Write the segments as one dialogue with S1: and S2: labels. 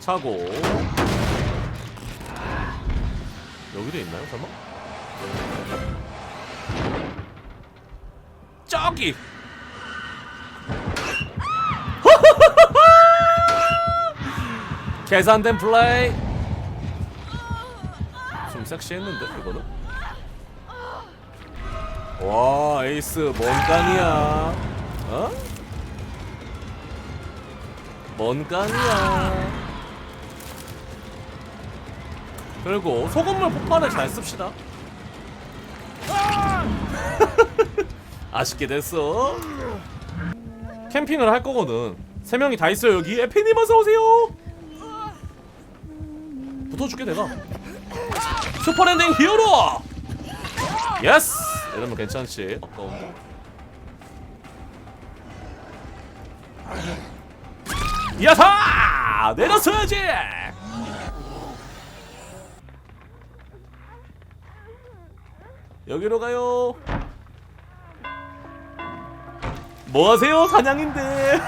S1: 차고. 여기도 있나요 설마? 저기! 계산된 플레이. 좀 섹시했는데 이거는? 와 에이스 뭔 깡이야? 어? 뭔 깡이야 그리고 소금물 폭발을 잘 씁시다. 아쉽게 됐어. 캠핑을 할 거거든. 세 명이 다 있어요 여기. 에피님 어서 오세요. 붙어줄게 내가. 슈퍼랜딩 히어로! 예스 이러면 괜찮지. 아까운데 야타 내렸어야지 여기로 가요. 뭐 하세요 사냥인데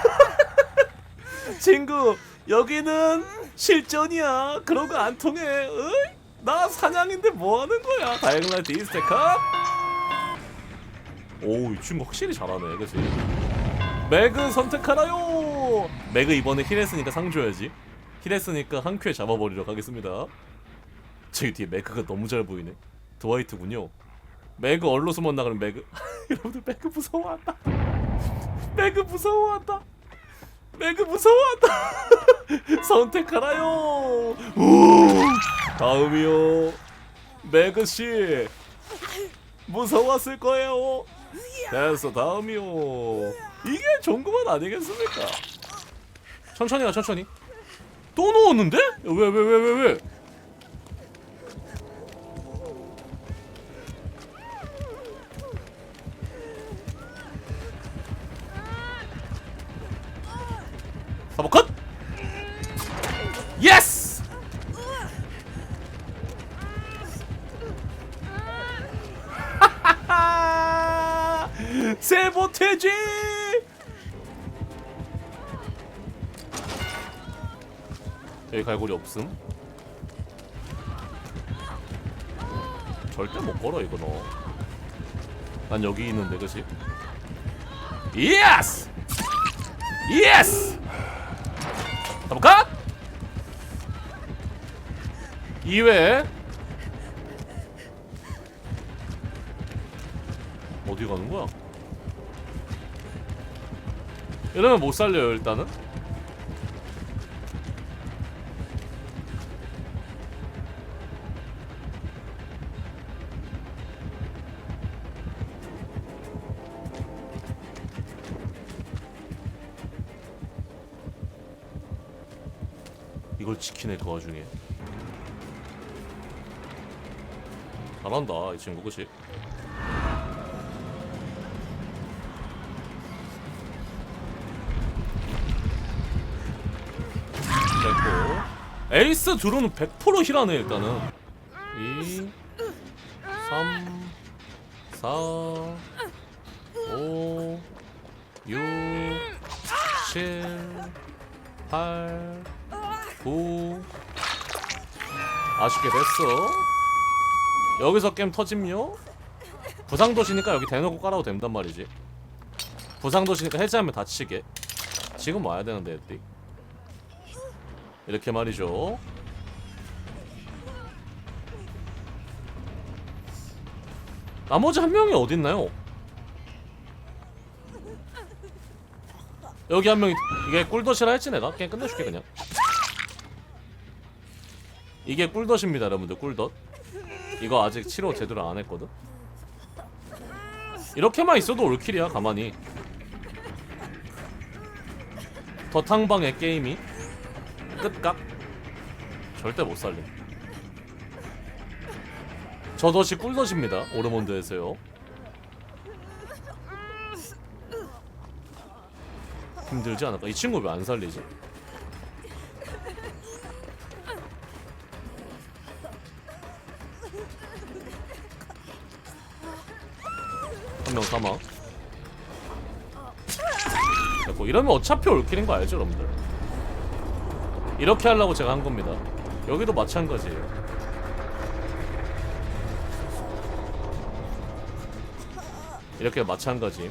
S1: 친구 여기는 실전이야. 그런 거 안 통해. 어이? 나 사냥인데 뭐 하는 거야? 다이앵날 디스테카? 오이 친구 확실히 잘하네 그치? 매그 선택하라요! 매그 이번에 힐했으니까 상 줘야지. 힐했으니까 한 큐에 잡아버리도록 하겠습니다. 저기 뒤에 매그가 너무 잘 보이네. 드와이트군요 매그 얼로 숨었나 그럼 매그? 여러분들 매그 무서워한다. 매그 무서워한다. 매그 무서워한다. 선택하라요. 우! 다음이요. 매그 씨 무서웠을 거예요. 됐어 다음이요. 이게 종구만 아니겠습니까? 천천히 가 천천히. 또 누웠는데? 왜 왜 왜 왜 왜, 사보 세보 퇴지? 여기 갈고리 없음? 절대 못 걸어 이거 너 난 여기 있는데 그치? 예스 예스 가볼까? 2회 어디 가는 거야? 이러면 못 살려요 일단은 이걸 지키네 그 와중에 잘한다 이 친구 그치? 에이스 드론은 100% 힐하네 일단은. 2 3 4 5 6 7 8 9 아쉽게 됐어. 여기서 게임 터짐요? 부상도시니까 여기 대놓고 깔아도 된단 말이지. 부상도시니까 해제하면 다치게. 지금 와야 되는데 애들이 이렇게 말이죠. 나머지 한 명이 어딨나요? 여기 한 명이 이게 꿀덧이라 했지 내가? 그냥 끝내줄게 그냥. 이게 꿀덧입니다 여러분들 꿀덧 이거 아직 치료 제대로 안 했거든? 이렇게만 있어도 올킬이야 가만히. 덧항방의 게임이 끝각? 절대 못 살림. 저 덫이 꿀덫입니다 오르몬드에서요. 힘들지 않을까? 이 친구 왜 안 살리지? 한 명 사망 됐고 이러면 어차피 올킬인 거 알죠 여러분들 이렇게 하려고 제가 한 겁니다. 여기도 마찬가지예요. 이렇게 마찬가지.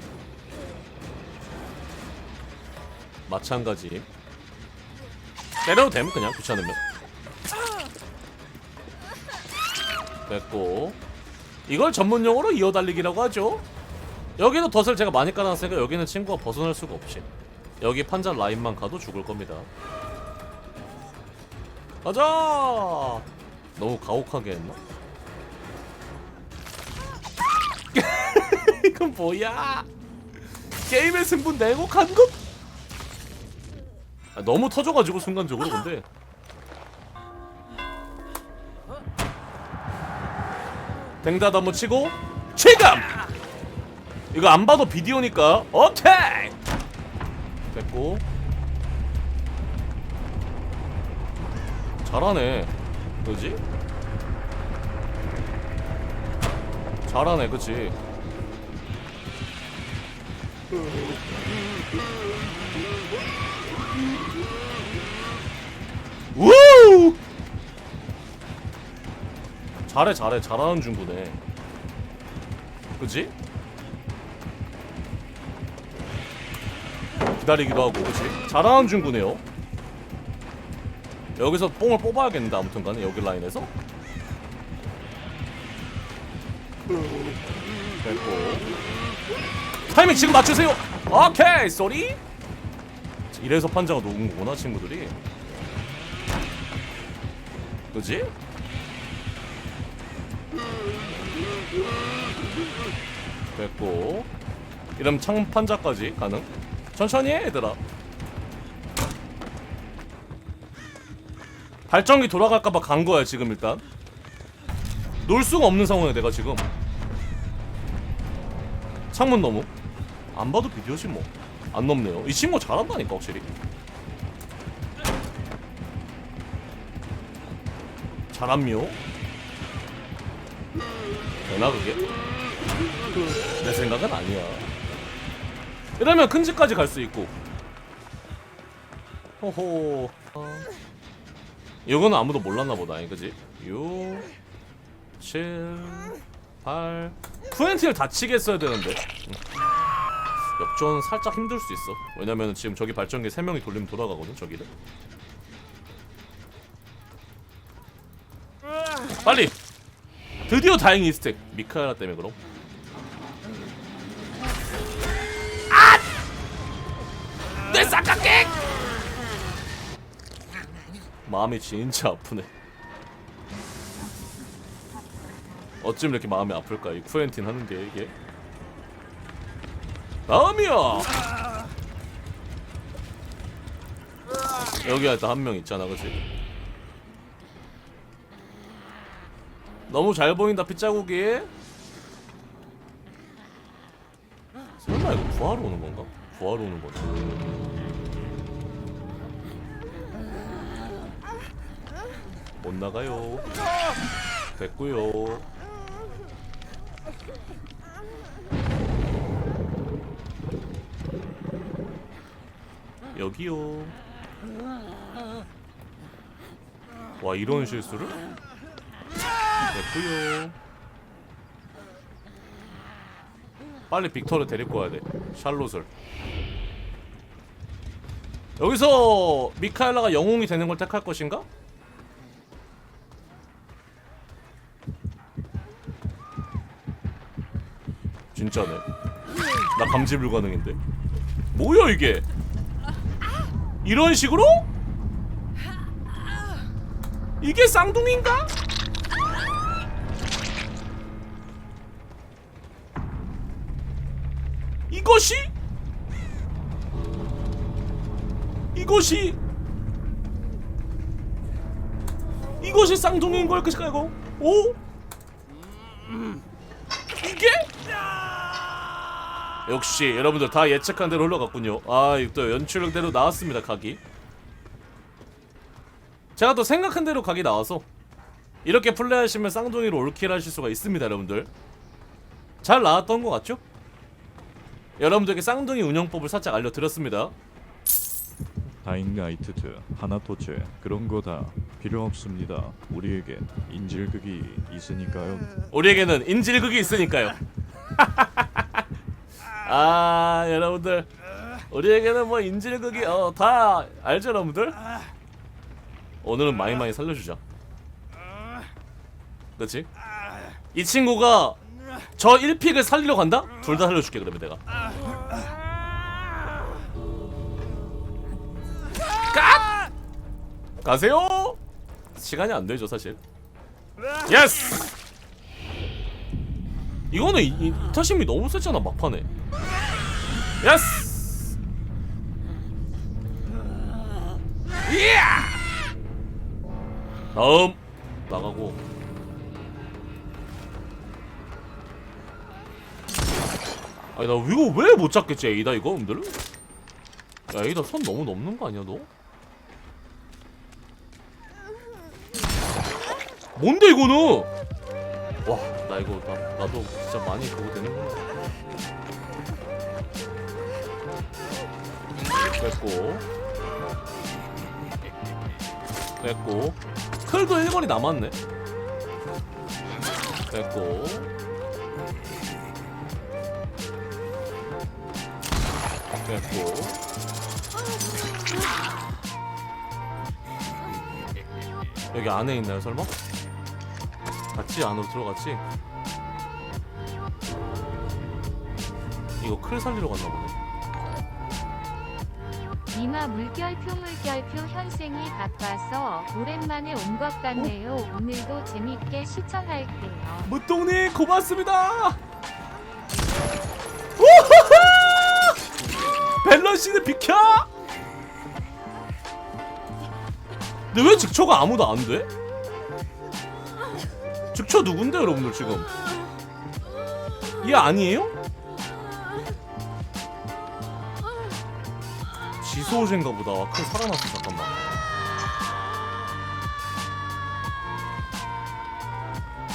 S1: 마찬가지. 때려도 됨 그냥 귀찮으면. 됐고 이걸 전문 용어로 이어달리기라고 하죠. 여기도 덫을 제가 많이 깔아놨으니까 여기는 친구가 벗어날 수가 없이 여기 판자 라인만 가도 죽을 겁니다. 가자. 너무 가혹하게 했나? 이건 뭐야? 게임의 승부 간 것? 아, 너무 터져가지고 순간적으로 근데 댕다도 한번 치고 지금 이거 안 봐도 비디오니까 어택 됐고 잘하네 그지? 잘하네 그치 우 잘해 잘해 잘하는 중구네 그지? 기다리기도 하고 그치? 잘하는 중구네요 여기서 뽕을 뽑아야겠는데 아무튼 간에 여기 라인에서. 됐고. 타이밍 지금 맞추세요. 오케이 쏘리. 이래서 판자가 녹은 거구나 친구들이. 그지? 됐고. 이러면 창판자까지 가능? 천천히 해 얘들아 발전기 돌아갈까봐 간 거야 지금 일단. 놀 수가 없는 상황이야 내가 지금. 창문 너무. 안 봐도 비디오지 뭐안 넘네요. 이 친구 잘한다니까 확실히. 잘함요? 되나 그게? 내 생각은 아니야. 이러면 큰 집까지 갈 수 있고. 호호. 어. 이거는 아무도 몰랐나 보다. 그지? 6 7 8 쿠엔틴을 다치게 했어야 되는데. 응. 역전 살짝 힘들 수 있어. 왜냐면 지금 저기 발전기 3명이 돌리면 돌아가거든 저기를. 빨리! 드디어 다행히 이 스택. 미카엘라 때문에 그럼. 아! 내 쌍각객 마음이 진짜 아프네. 어쩜 이렇게 마음이 아플까? 이 쿠엔틴 하는 게 이게? 다음이야! 여기 일단 한명 있잖아 그치 너무 잘 보인다 핏자국이. 설마 이거 구하러 오는 건가? 구하러 오는 거지 못 나가요. 됐고요. 여기요. 와 이런 실수를? 됐고요. 빨리 빅터를 데리고 와야 돼. 샬롯을. 여기서 미카엘라가 영웅이 되는 걸 택할 것인가? 진짜네 나 감지 불가능인데 뭐야 이게 이런 식으로? 이게 쌍둥이인가? 이것이 이것이 이것이 쌍둥이인 걸 것일까요? 오? 이게? 역시 여러분들 다 예측한 대로 흘러갔군요. 아, 이거 또 연출대로 나왔습니다. 각이. 제가 또 생각한 대로 각이 나와서 이렇게 플레이하시면 쌍둥이로 올킬 하실 수가 있습니다, 여러분들. 잘 나왔던 것 같죠? 여러분들께 쌍둥이 운영법을 살짝 알려드렸습니다.
S2: 다잉나이트드, 하나토체 그런 거 다 필요 없습니다. 우리에겐 인질극이 있으니까요.
S1: 우리에게는 인질극이 있으니까요. 아 여러분들 우리에게는 뭐 인질극이 어 다 알죠 여러분들? 오늘은 많이 많이 살려주자. 그렇지? 이 친구가 저 1픽을 살리러 간다? 둘 다 살려줄게 그러면 내가. 깍! 가세요. 시간이 안 되죠 사실. 예스. 이거는 이, 이 타심이 너무 세잖아 막판에 예스 이야 다음 나가고. 아니 나 이거 왜 못 잡겠지 에이다 이거 놈들? 야 에이다 선 너무 넘는 거 아니야 너? 뭔데 이거는? 와, 나 이거 나, 나도 진짜 많이 그거 되는구나. 됐고. 됐고. 클도 1거리 남았네. 됐고. 됐고. 여기 안에 있나요, 설마? 같이 안으로 들어갔지? 이거 클 살리러 갔나 보네.
S3: 이마 물결표 물결표 현생이 바빠서 오랜만에 온 것 같네요. 오늘도 재밌게 시청할게요.
S1: 무똥님 고맙습니다. 우후후! 밸런시는 비켜. 근데 왜 직초가 아무도 안 돼? 직초 누군데 여러분들 지금? 얘 아니에요? 지소젠가 보다. 와, 큰 살아났어 잠깐만.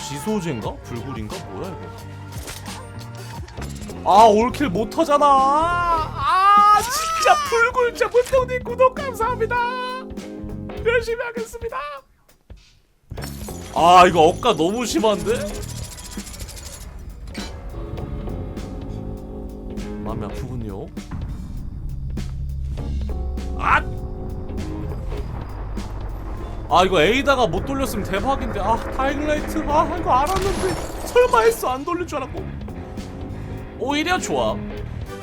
S1: 지소젠가? 불굴인가? 뭐야 이거? 아 올킬 못하잖아. 아 진짜 불굴자 무태우님 구독 감사합니다. 열심히 하겠습니다. 아 이거 억가 너무 심한데? 마음이 아프군요. 아! 아 이거 에이다가 못 돌렸으면 대박인데. 아 다잉라이트. 아 이거 알았는데 설마 했어 안 돌릴 줄 알았고. 오히려 좋아